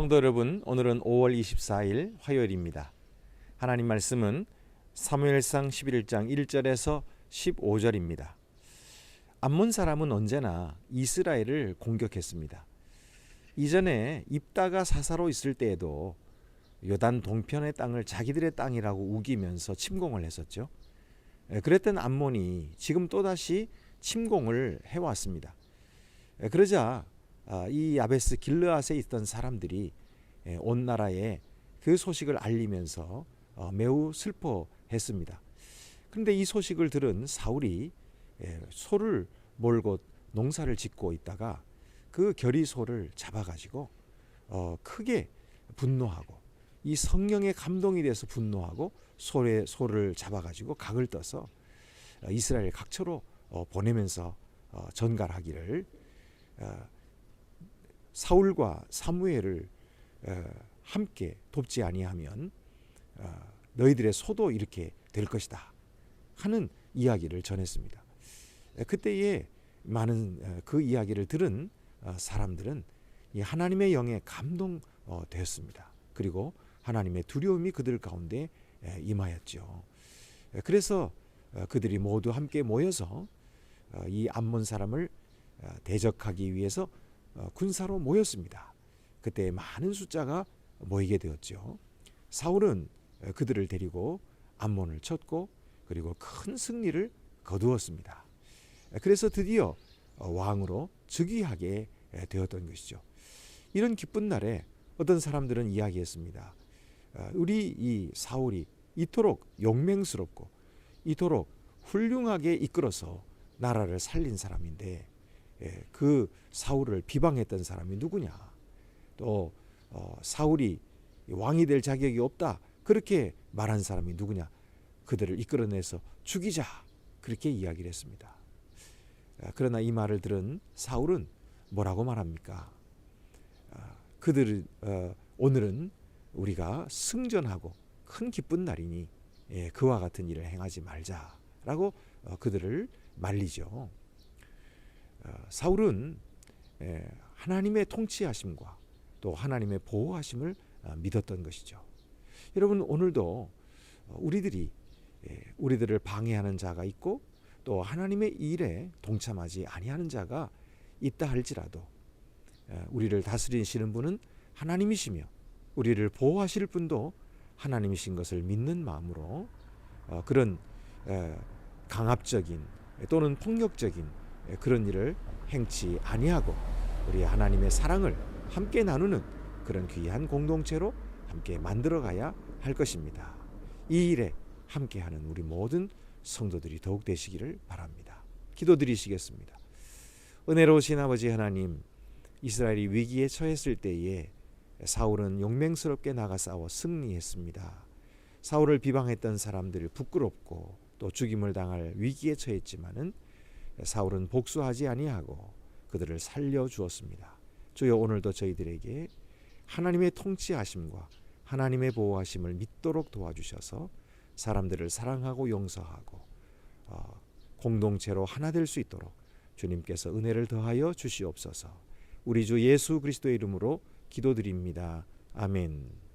성도 여러분, 오늘은 5월 24일 화요일입니다. 하나님 말씀은 사무엘상 11장 1절에서 15절입니다. 암몬 사람은 언제나 이스라엘을 공격했습니다. 이전에 입다가 사사로 있을 때에도 요단 동편의 땅을 자기들의 땅이라고 우기면서 침공을 했었죠. 예, 그랬던 암몬이 지금 또다시 침공을 해왔습니다. 예, 그러자 아, 이 야베스 길르앗에 있던 사람들이 예, 온 나라에 그 소식을 알리면서 어, 매우 슬퍼했습니다. 그런데 이 소식을 들은 사울이 예, 소를 몰고 농사를 짓고 있다가 그 결이 소를 잡아가지고 어, 크게 분노하고 이 성령의 감동이 돼서 분노하고 소의 소를 잡아가지고 각을 떠서 어, 이스라엘 각처로 어, 보내면서 어, 전갈하기를 어, 사울과 사무엘을 어, 함께 돕지 아니하면 어, 너희들의 소도 이렇게 될 것이다 하는 이야기를 전했습니다. 에, 그때에 많은 어, 그 이야기를 들은 어, 사람들은 이 하나님의 영에 감동되었습니다. 그리고 하나님의 두려움이 그들 가운데 에, 임하였죠. 에, 그래서 어, 그들이 모두 함께 모여서 어, 이 암몬 사람을 어, 대적하기 위해서 어, 군사로 모였습니다. 그때 많은 숫자가 모이게 되었죠. 사울은 어, 그들을 데리고 암몬을 쳤고 그리고 큰 승리를 거두었습니다. 에, 그래서 드디어 어, 왕으로 즉위하게 에, 되었던 것이죠. 이런 기쁜 날에 어떤 사람들은 이야기했습니다. 어, 우리 이 사울이 이토록 용맹스럽고 이토록 훌륭하게 이끌어서 나라를 살린 사람인데 예, 그 사울을 비방했던 사람이 누구냐? 또 어, 사울이 왕이 될 자격이 없다 그렇게 말한 사람이 누구냐? 그들을 이끌어내서 죽이자 그렇게 이야기를 했습니다. 아, 그러나 이 말을 들은 사울은 뭐라고 말합니까? 아, 그들 어, 오늘은 우리가 승전하고 큰 기쁜 날이니 예, 그와 같은 일을 행하지 말자라고 어, 그들을 말리죠. 어, 사울은 예, 하나님의 통치하심과 또 하나님의 보호하심을 어, 믿었던 것이죠. 여러분 오늘도 어, 우리들이 예, 우리들을 방해하는 자가 있고 또 하나님의 일에 동참하지 아니하는 자가 있다 할지라도 예, 우리를 다스리시는 분은 하나님이시며 우리를 보호하실 분도 하나님이신 것을 믿는 마음으로 어, 그런 에, 강압적인 또는 폭력적인 에, 그런 일을 행치 아니하고 우리 하나님의 사랑을 함께 나누는 그런 귀한 공동체로 함께 만들어 가야 할 것입니다. 이 일에 함께하는 우리 모든 성도들이 더욱 되시기를 바랍니다. 기도드리시겠습니다. 은혜로우신 아버지 하나님, 이스라엘이 위기에 처했을 때에 사울은 용맹스럽게 나가 싸워 승리했습니다. 사울을 비방했던 사람들 부끄럽고 또 죽임을 당할 위기에 처했지만은 사울은 복수하지 아니하고 그들을 살려 주었습니다. 주여 오늘도 저희들에게 하나님의 통치하심과 하나님의 보호하심을 믿도록 도와주셔서 사람들을 사랑하고 용서하고 어, 공동체로 하나 될 수 있도록 주님께서 은혜를 더하여 주시옵소서. 우리 주 예수 그리스도의 이름으로 기도드립니다. 아멘.